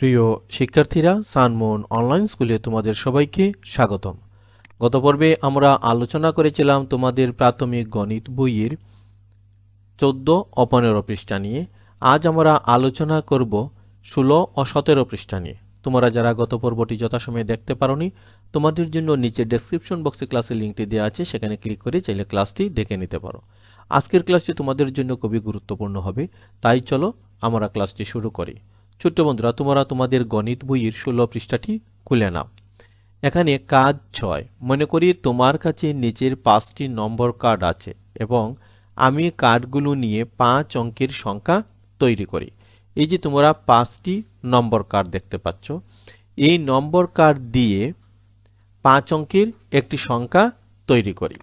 প্রিয় শিক্ষার্থীরা Sunmoon online স্কুলে তোমাদের সবাইকে স্বাগতম। গত পর্বে আমরা আলোচনা করেছিলাম তোমাদের প্রাথমিক গণিত বইয়ের চোদ্দ ও পনেরো পৃষ্ঠা নিয়ে। আজ আমরা আলোচনা করব ষোলো ও সতেরো পৃষ্ঠা নিয়ে। তোমরা যারা গত পর্বটি যথাসময়ে দেখতে পারোনি, তোমাদের জন্য নিচে ডেসক্রিপশন বক্সে ক্লাসের লিঙ্কটি দেওয়া আছে, সেখানে ক্লিক করে চাইলে ক্লাসটি দেখে নিতে পারো। আজকের ক্লাসটি তোমাদের জন্য খুবই গুরুত্বপূর্ণ হবে, তাই চলো আমরা ক্লাসটি শুরু করি। ছোট্ট বন্ধুরা, তোমরা তোমাদের গণিত বইয়ের ষোলো পৃষ্ঠাটি খুলে নাও। এখানে কাজ ছয়। মনে করি তোমার কাছে নিচের পাঁচটি নম্বর কার্ড আছে এবং আমি কার্ডগুলো নিয়ে পাঁচ অঙ্কের সংখ্যা তৈরি করি। এই যে তোমরা পাঁচটি নম্বর কার্ড দেখতে পাচ্ছ, এই নম্বর কার্ড দিয়ে পাঁচ অঙ্কের একটি সংখ্যা তৈরি করি।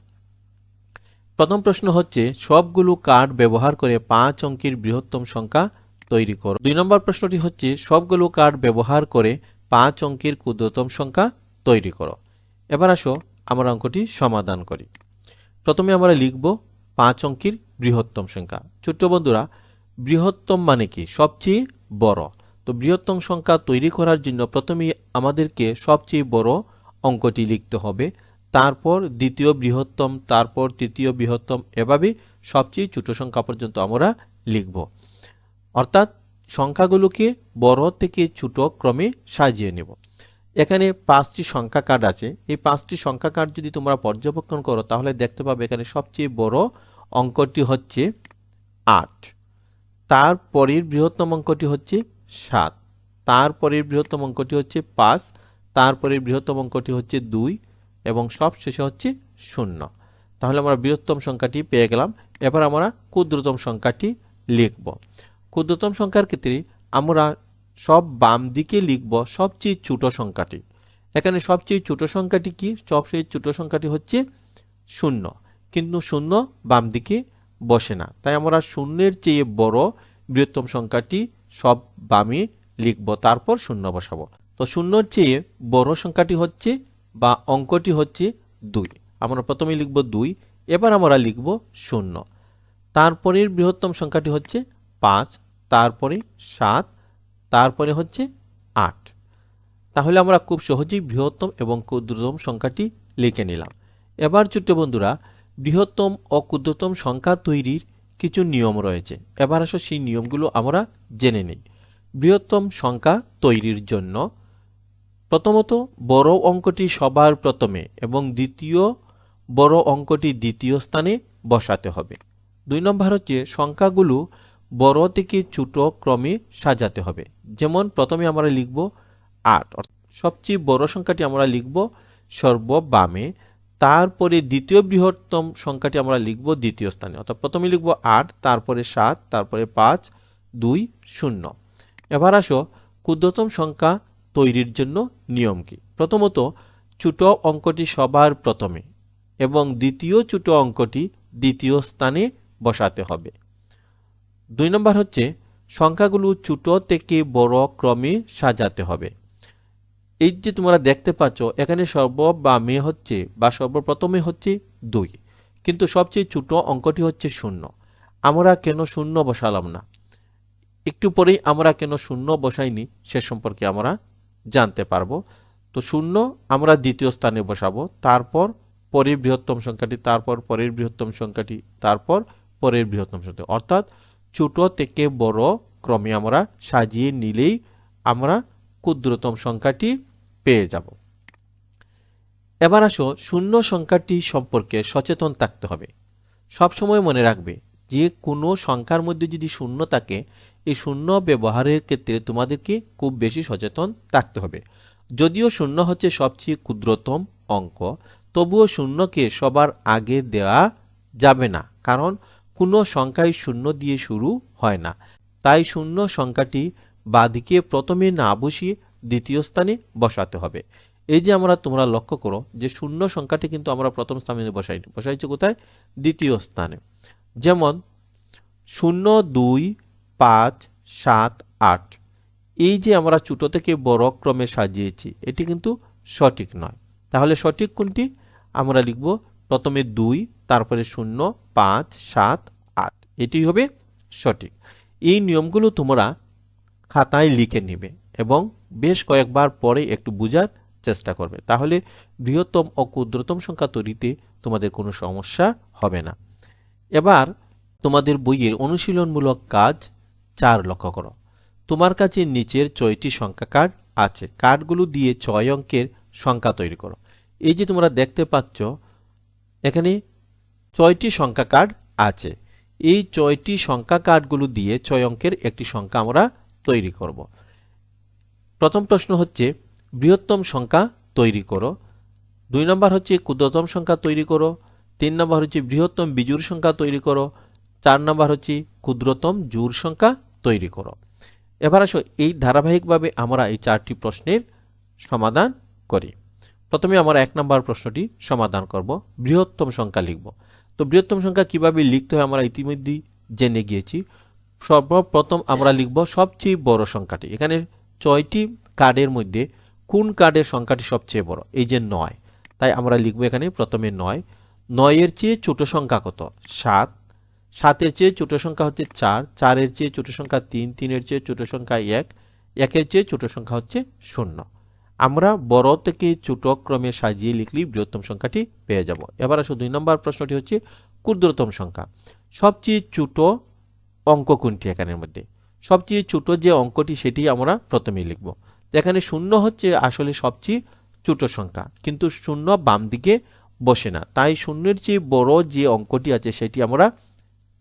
প্রথম প্রশ্ন হচ্ছে, সবগুলো কার্ড ব্যবহার করে পাঁচ অঙ্কের বৃহত্তম সংখ্যা তৈরি করো। দুই নম্বর প্রশ্নটি হচ্ছে, সবগুলো কার্ড ব্যবহার করে পাঁচ অঙ্কের ক্ষুদ্রতম সংখ্যা তৈরি করো। এবার আসো, আমরা অঙ্কটি সমাধান করি। প্রথমে আমরা লিখব পাঁচ অঙ্কের বৃহত্তম সংখ্যা। ছোট্ট বন্ধুরা, বৃহত্তম মানে কি? সবচেয়ে বড়। তো বৃহত্তম সংখ্যা তৈরি করার জন্য প্রথমে আমাদেরকে সবচেয়ে বড় অঙ্কটি লিখতে হবে। তারপর দ্বিতীয় বৃহত্তম, তারপর তৃতীয় বৃহত্তম, এভাবে সবচেয়ে ছোট সংখ্যা পর্যন্ত আমরা লিখব। অর্থাৎ সংখ্যাগুলোকে বড় থেকে ছোট ক্রমে সাজিয়ে নেব। এখানে পাঁচটি সংখ্যা কার্ড আছে। এই পাঁচটি সংখ্যা কার্ড যদি তোমরা পর্যবেক্ষণ করো, তাহলে দেখতে পাবে এখানে সবচেয়ে বড় অঙ্কটি হচ্ছে আট। তারপরের বৃহত্তম অঙ্কটি হচ্ছে সাত। তারপরের বৃহত্তম অঙ্কটি হচ্ছে পাঁচ। তারপরের বৃহত্তম অঙ্কটি হচ্ছে দুই এবং সব শেষে হচ্ছে শূন্য। তাহলে আমরা বৃহত্তম সংখ্যাটি পেয়ে গেলাম। এবার আমরা ক্ষুদ্রতম সংখ্যাটি লিখব। ক্ষুদ্রতম সংখ্যার ক্ষেত্রে আমরা সব বাম দিকে লিখব সবচেয়ে ছোট সংখ্যাটি। এখানে সবচেয়ে ছোট সংখ্যাটি কি? সবচেয়ে ছোট সংখ্যাটি হচ্ছে শূন্য। কিন্তু শূন্য বাম দিকে বসে না। তাই আমরা শূন্যের চেয়ে বড় বৃহত্তম সংখ্যাটি সব বামে লিখব, তারপর শূন্য বসাবো। তো শূন্যর চেয়ে বড় সংখ্যাটি হচ্ছে বা অঙ্কটি হচ্ছে দুই। আমরা প্রথমে লিখব দুই, এবার আমরা লিখব শূন্য। তারপরের বৃহত্তম সংখ্যাটি হচ্ছে পাঁচ। তারপরে সাত, তারপরে হচ্ছে আট। তাহলে আমরা খুব সহজেই বৃহত্তম এবং ক্ষুদ্রতম সংখ্যাটি লিখে নিলাম। এবার ছোট্ট বন্ধুরা, বৃহত্তম ও ক্ষুদ্রতম সংখ্যা তৈরির কিছু নিয়ম রয়েছে। এবার আসো সেই নিয়মগুলো আমরা জেনে নিই। বৃহত্তম সংখ্যা তৈরির জন্য প্রথমত বড় অঙ্কটি সবার প্রথমে এবং দ্বিতীয় বড় অঙ্কটি দ্বিতীয় স্থানে বসাতে হবে। দুই নম্বর হচ্ছে সংখ্যাগুলো বড় থেকে ছোট ক্রমে সাজাতে হবে। যেমন প্রথমে আমরা লিখব আট সবচেয়ে বড় সংখ্যাটি আমরা লিখব সর্ববামে। তারপরে দ্বিতীয় বৃহত্তম সংখ্যাটি আমরা লিখব দ্বিতীয় স্থানে, অর্থাৎ প্রথমে লিখব আট, তারপরে সাত, তারপরে পাঁচ, দুই, শূন্য। এবার আসো ক্ষুদ্রতম সংখ্যা তৈরির জন্য নিয়ম কি? প্রথমত ছোট অঙ্কটি সবার প্রথমে এবং দ্বিতীয় ছোট অঙ্কটি দ্বিতীয় স্থানে বসাতে হবে। দুই নম্বর হচ্ছে, সংখ্যাগুলো ছোট থেকে বড় ক্রমে সাজাতে হবে। এই যে তোমরা দেখতে পাচ্ছ, এখানে সর্ববামে হচ্ছে বা সর্বপ্রথমে হচ্ছে দুই। কিন্তু সবচেয়ে ছোট অঙ্কটি হচ্ছে শূন্য। আমরা কেন শূন্য বসালাম না? একটু পরেই আমরা কেন শূন্য বসাইনি, সে সম্পর্কে আমরা জানতে পারব। তো শূন্য আমরা দ্বিতীয় স্থানে বসাবো, তারপর পরের বৃহত্তম সংখ্যাটি, তারপর পরের বৃহত্তম সংখ্যাটি, তারপর পরের বৃহত্তম সংখ্যা অর্থাৎ ছোট থেকে বড়, ক্রমে আমরা সাজিয়ে নিলেই আমরা ক্ষুদ্রতম সংখ্যাটি পেয়ে যাব। এবার আসো, শূন্য সংখ্যাটি সম্পর্কে সচেতন থাকতে হবে। সবসময় মনে রাখবে, যে কোনো সংখ্যার মধ্যে যদি শূন্য থাকে, এই শূন্য ব্যবহারের ক্ষেত্রে তোমাদেরকে খুব বেশি সচেতন থাকতে হবে। যদিও শূন্য হচ্ছে সবচেয়ে ক্ষুদ্রতম অঙ্ক, তবুও শূন্যকে সবার আগে দেওয়া যাবে না, কারণ কোনো সংখ্যাই শূন্য দিয়ে শুরু হয় না। তাই শূন্য সংখ্যাটি বাদিকে প্রথমে না বসিয়ে দ্বিতীয় স্থানে বসাতে হবে। এই যে আমরা তোমরা লক্ষ্য করো যে শূন্য সংখ্যাটি কিন্তু আমরা প্রথম স্থানে বসাইনি বসাইছি কোথায়? দ্বিতীয় স্থানে। যেমন শূন্য, দুই, পাঁচ, সাত, আট। এই যে আমরা ছোট থেকে বড় ক্রমে সাজিয়েছি, এটি কিন্তু সঠিক নয়। তাহলে সঠিক কোনটি? আমরা লিখব প্রথমে দুই তারপরে শূন্য, পাঁচ, সাত, আট। এটি হবে সঠিক। এই নিয়মগুলো তোমরা খাতায় লিখে নেবে এবং বেশ কয়েকবার পরে একটু বোঝার চেষ্টা করবে। তাহলে বৃহত্তম ও ক্ষুদ্রতম সংখ্যা তৈরিতে তোমাদের কোনো সমস্যা হবে না। এবার তোমাদের বইয়ের অনুশীলনমূলক কাজ চার লক্ষ্য করো। তোমার কাছে নিচের ছয়টি সংখ্যা কার্ড আছে। কার্ডগুলো দিয়ে ছয় অঙ্কের সংখ্যা তৈরি করো। এই যে তোমরা দেখতে পাচ্ছ, এখানে ছয়টি সংখ্যা কার্ড আছে। এই ছয়টি সংখ্যা কার্ডগুলো দিয়ে ছয় অঙ্কের একটি সংখ্যা আমরা তৈরি করব। প্রথম প্রশ্ন হচ্ছে, বৃহত্তম সংখ্যা তৈরি করো। দুই নম্বর হচ্ছে, ক্ষুদ্রতম সংখ্যা তৈরি করো। তিন নম্বর হচ্ছে, বৃহত্তম বিজুর সংখ্যা তৈরি করো। চার নম্বর হচ্ছে, ক্ষুদ্রতম জোর সংখ্যা তৈরি করো। এবার আসো, এই ধারাবাহিকভাবে আমরা এই চারটি প্রশ্নের সমাধান করি। প্রথমে আমরা এক নম্বর প্রশ্নটি সমাধান করব, বৃহত্তম সংখ্যা লিখব। তো বৃহত্তম সংখ্যা কীভাবে লিখতে হয় আমরা ইতিমধ্যেই জেনে গিয়েছি। সর্বপ্রথম আমরা লিখব সবচেয়ে বড় সংখ্যাটি। এখানে ছয়টি কার্ডের মধ্যে কোন কার্ডের সংখ্যাটি সবচেয়ে বড়? এই যে নয়। তাই আমরা লিখব এখানে প্রথমে নয়। নয়ের চেয়ে ছোট সংখ্যা কত? সাত। সাতের চেয়ে ছোট সংখ্যা হচ্ছে চার। চারের চেয়ে ছোট সংখ্যা তিন। তিনের চেয়ে ছোট সংখ্যা এক। একের চেয়ে ছোট সংখ্যা হচ্ছে শূন্য। আমরা বড় থেকে ছোট ক্রমে সাজিয়ে লিখলে বৃহত্তম সংখ্যাটি পেয়ে যাব। এবার আসো দুই নম্বর প্রশ্নটি হচ্ছে ক্ষুদ্রতম সংখ্যা। সবচেয়ে ছোট অঙ্ক কোনটি এখানের মধ্যে? সবচেয়ে ছোট যে অঙ্কটি সেটি আমরা প্রথমে লিখব। এখানে শূন্য হচ্ছে আসলে সবচেয়ে ছোট সংখ্যা, কিন্তু শূন্য বাম দিকে বসে না। তাই শূন্যের চেয়ে বড় যে অঙ্কটি আছে সেটি আমরা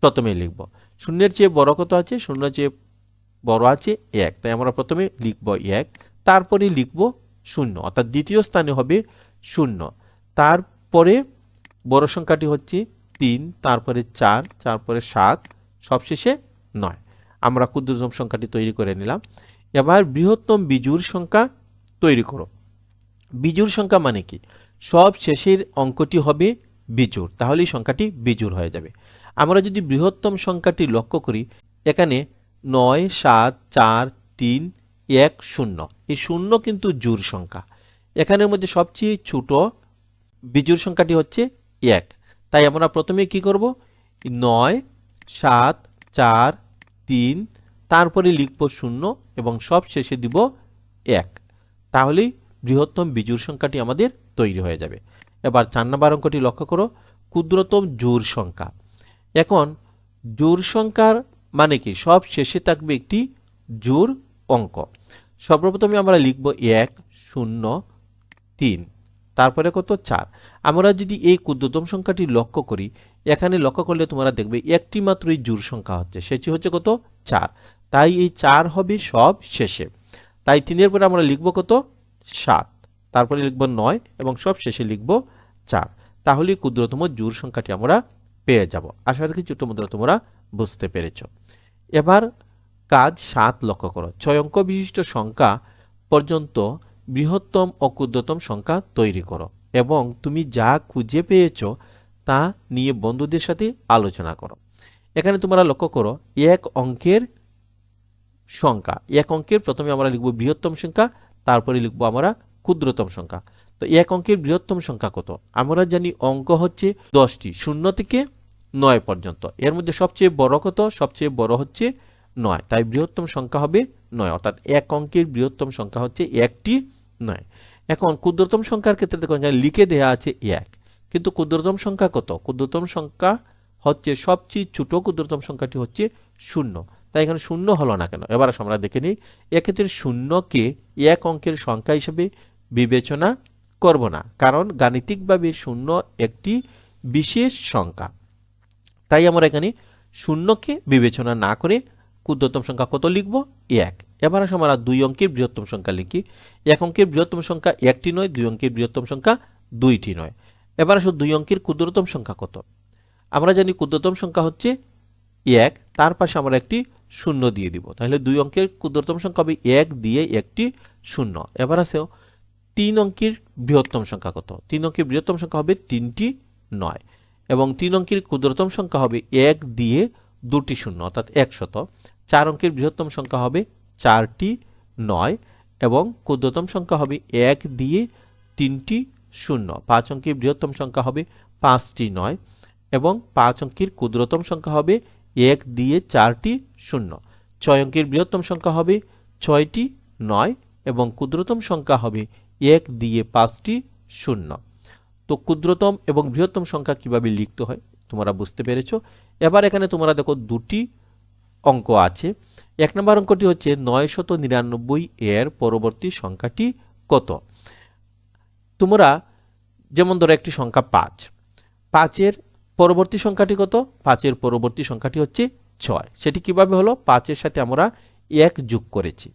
প্রথমে লিখব। শূন্যের চেয়ে বড় কত আছে? শূন্যের চেয়ে বড় আছে এক। তাই আমরা প্রথমে লিখব এক, তারপরে লিখব শূন্য, অর্থাৎ দ্বিতীয় স্থানে হবে শূন্য। তারপরে বড় সংখ্যাটি হচ্ছে তিন, তারপরে চার, তারপরে সাত, সবশেষে নয়। আমরা ক্ষুদ্রতম সংখ্যাটি তৈরি করে নিলাম। এবার বৃহত্তম বিজুর সংখ্যা তৈরি করো। বিজুর সংখ্যা মানে কি? সব শেষের অঙ্কটি হবে বিজুর তাহলে সংখ্যাটি বিজুর হয়ে যাবে। আমরা যদি বৃহত্তম সংখ্যাটি লক্ষ্য করি, এখানে নয়, সাত, চার, তিন এক শূন্য। এই শূন্য কিন্তু জোর সংখ্যা। এখানের মধ্যে সবচেয়ে ছোট বিজুর সংখ্যাটি হচ্ছে এক। তাই আমরা প্রথমে কি করব? নয়, সাত, চার, তিন, তারপরে লিখব শূন্য এবং সব শেষে দিব এক। তাহলেই বৃহত্তম বিজুর সংখ্যাটি আমাদের তৈরি হয়ে যাবে। এবার চার নম্বর অঙ্কটি লক্ষ্য করো। ক্ষুদ্রতম জোর সংখ্যা। এখন জোর সংখ্যার মানে কি? সব শেষে থাকবে একটি জোর অঙ্ক। সর্বপ্রথমে আমরা লিখব এক, শূন্য, তিন। তারপরে কত? চার। আমরা যদি এই ক্ষুদ্রতম সংখ্যাটি লক্ষ্য করি, এখানে লক্ষ্য করলে তোমরা দেখবে একটি মাত্রই জোর সংখ্যা হচ্ছে, সেটি হচ্ছে কত? চার। তাই এই চার হবে সব শেষে। তাই তিনের পরে আমরা লিখব কত? সাত। তারপরে লিখব নয় এবং সব শেষে লিখব চার। তাহলে ক্ষুদ্রতম জোর সংখ্যাটি আমরা পেয়ে যাব। আশা রাখি ছোট মুদ্রা তোমরা বুঝতে পেরেছ। এবার কাজ সাত লক্ষ্য করো। ছয় অঙ্ক বিশিষ্ট সংখ্যা পর্যন্ত বৃহত্তম ও ক্ষুদ্রতম সংখ্যা তৈরি করো এবং তুমি যা খুঁজে পেয়েছ তা নিয়ে বন্ধুদের সাথে আলোচনা করো। এখানে তোমরা লক্ষ্য করো, এক অঙ্কের সংখ্যা, এক অঙ্কের প্রথমে আমরা লিখব বৃহত্তম সংখ্যা, তারপরে লিখব আমরা ক্ষুদ্রতম সংখ্যা। তো এক অঙ্কের বৃহত্তম সংখ্যা কত? আমরা জানি অঙ্ক হচ্ছে দশটি, শূন্য থেকে নয় পর্যন্ত। এর মধ্যে সবচেয়ে বড় কত? সবচেয়ে বড় হচ্ছে নয়। তাই বৃহত্তম সংখ্যা হবে নয়, অর্থাৎ এক অঙ্কের বৃহত্তম সংখ্যা হচ্ছে একটি নয়। এখন ক্ষুদ্রতম সংখ্যার ক্ষেত্রে দেখুন, এখানে লিখে দেওয়া আছে এক। কিন্তু ক্ষুদ্রতম সংখ্যা কত? ক্ষুদ্রতম সংখ্যা হচ্ছে সবচেয়ে ছোট, ক্ষুদ্রতম সংখ্যাটি হচ্ছে শূন্য। তাই এখানে শূন্য হলো না কেন? এবার আমরা দেখে নিই। এক্ষেত্রে শূন্যকে এক অঙ্কের সংখ্যা হিসেবে বিবেচনা করব না, কারণ গাণিতিকভাবে শূন্য একটি বিশেষ সংখ্যা। তাই আমরা এখানে শূন্যকে বিবেচনা না করে ক্ষুদ্রতম সংখ্যা কত লিখব? এক। এবার আসো আমরা দুই অঙ্কের বৃহত্তম সংখ্যা লিখি। এক অঙ্কের বৃহত্তম সংখ্যা একটি নয়, দুই অঙ্কের বৃহত্তম সংখ্যা দুইটি নয়। এবার আসো দুই অঙ্কের ক্ষুদ্রতম সংখ্যা কত? আমরা জানি ক্ষুদ্রতম সংখ্যা হচ্ছে এক, তার পাশে আমরা একটি শূন্য দিয়ে দিব। তাহলে দুই অঙ্কের ক্ষুদ্রতম সংখ্যা হবে এক দিয়ে একটি শূন্য। এবার আছে তিন অঙ্কের বৃহত্তম সংখ্যা কত? তিন অঙ্কের বৃহত্তম সংখ্যা হবে তিনটি নয় এবং তিন অঙ্কের ক্ষুদ্রতম সংখ্যা হবে এক দিয়ে দুটি শূন্য, অর্থাৎ একশত চার অঙ্কের বৃহত্তম সংখ্যা হবে চারটি নয় এবং ক্ষুদ্রতম সংখ্যা হবে এক দিয়ে তিনটি শূন্য। পাঁচ অঙ্কের বৃহত্তম সংখ্যা হবে পাঁচটি নয় এবং পাঁচ অঙ্কের ক্ষুদ্রতম সংখ্যা হবে এক দিয়ে চারটি শূন্য। ছয় অঙ্কের বৃহত্তম সংখ্যা হবে ছয়টি নয় এবং ক্ষুদ্রতম সংখ্যা হবে এক দিয়ে পাঁচটি শূন্য। তো ক্ষুদ্রতম এবং বৃহত্তম সংখ্যা কীভাবে লিখতে হয় তোমরা বুঝতে পেরেছ? এবার এখানে তোমরা দেখো দুটি অঙ্ক আছে। এক নম্বর অঙ্কটি হচ্ছে নয় শত নিরানব্বই এর পরবর্তী সংখ্যাটি কত? তোমরা যেমন ধরো একটি সংখ্যা পাঁচ। পাঁচের পরবর্তী সংখ্যাটি কত? পাঁচের পরবর্তী সংখ্যাটি হচ্ছে ছয়। সেটি কীভাবে হলো? পাঁচের সাথে আমরা এক যোগ করেছি।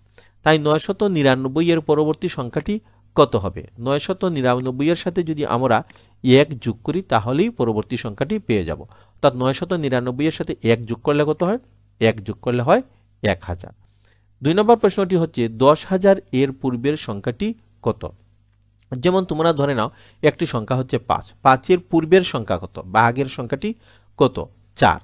তাই নয় শত নিরানব্বই এর পরবর্তী সংখ্যাটি কত হবে? নয় শত নিরানব্বই এর সাথে যদি আমরা এক যোগ করি, তাহলেই পরবর্তী সংখ্যাটি পেয়ে যাব। অর্থাৎ নয় শত নিরানব্বই এর সাথে এক যোগ করলে কত হয়? এক যোগ করলে হয় এক হাজার। দুই নম্বর প্রশ্নটি হচ্ছে, দশ হাজার এর পূর্বের সংখ্যাটি কত? যেমন তোমরা ধরে নাও, একটি সংখ্যা হচ্ছে পাঁচ। পাঁচের পূর্বের সংখ্যা কত? বা আগের সংখ্যাটি কত? চার।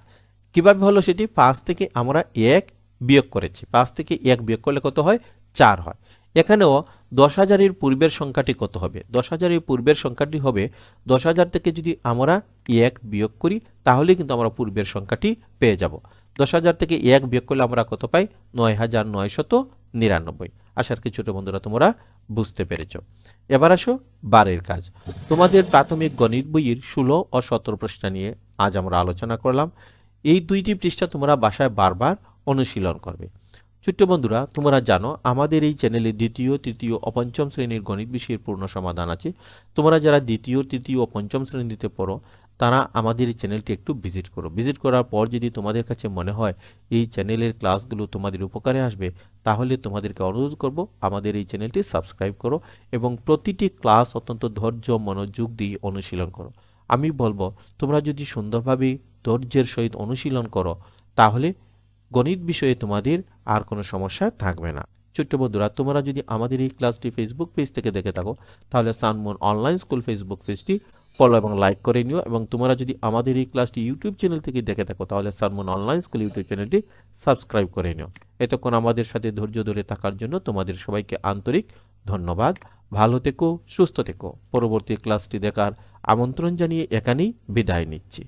কীভাবে হলো সেটি? পাঁচ থেকে আমরা এক বিয়োগ করেছি। পাঁচ থেকে এক বিয়োগ করলে কত হয়? চার হয়। এখানেও দশ হাজারের পূর্বের সংখ্যাটি কত হবে? দশ হাজারের পূর্বের সংখ্যাটি হবে, দশ হাজার থেকে যদি আমরা এক বিয়োগ করি, তাহলে কিন্তু আমরা পূর্বের সংখ্যাটি পেয়ে যাব। দশ হাজার থেকে এক বিয়োগ করলে আমরা কত পাই? নয় হাজার নয়শত নিরানব্বই। আশার কি ছোট বন্ধুরা, তোমরা বুঝতে পেরেছ। এবার আসো বারের কাজ। তোমাদের প্রাথমিক গণিত বইয়ের ষোলো ও সতেরো পৃষ্ঠা নিয়ে আজ আমরা আলোচনা করলাম। এই দুইটি পৃষ্ঠা তোমরা বাসায় বারবার অনুশীলন করবে। ছোট্ট বন্ধুরা, তোমরা জানো, আমাদের এই চ্যানেলে দ্বিতীয়, তৃতীয় ও পঞ্চম শ্রেণির গণিত বিষয়ের পূর্ণ সমাধান আছে। তোমরা যারা দ্বিতীয়, তৃতীয় ও পঞ্চম শ্রেণীতে পড়ো তারা আমাদের এই চ্যানেলটি একটু ভিজিট করো। ভিজিট করার পর যদি তোমাদের কাছে মনে হয় এই চ্যানেলের ক্লাসগুলো তোমাদের উপকারে আসবে, তাহলে তোমাদেরকে অনুরোধ করব আমাদের এই চ্যানেলটি সাবস্ক্রাইব করো এবং প্রতিটি ক্লাস অত্যন্ত ধৈর্য, মনোযোগ দিয়ে অনুশীলন করো। আমি বলব, তোমরা যদি সুন্দরভাবে ধৈর্যের সহিত অনুশীলন করো, তাহলে গণিত বিষয়ে তোমাদের আর কোনো সমস্যা থাকবে না। ছোট্ট বন্ধুরা, তোমরা যদি আমাদের এই ক্লাসটি ফেসবুক পেজ থেকে দেখে থাকো, তাহলে সানমুন অনলাইন স্কুল ফেসবুক পেজটি ফলো এবং লাইক করে নিও এবং তোমরা যদি আমাদের এই ক্লাসটি ইউটিউব চ্যানেল থেকে দেখে থাকো, তাহলে সানমুন অনলাইন স্কুল ইউটিউব চ্যানেলটি সাবস্ক্রাইব করে নিও। এতক্ষণ আমাদের সাথে ধৈর্য ধরে থাকার জন্য তোমাদের সবাইকে আন্তরিক ধন্যবাদ। ভালো থেকো, সুস্থ থেকো। পরবর্তী ক্লাসটি দেখার আমন্ত্রণ জানিয়ে এখানেই বিদায় নিচ্ছি।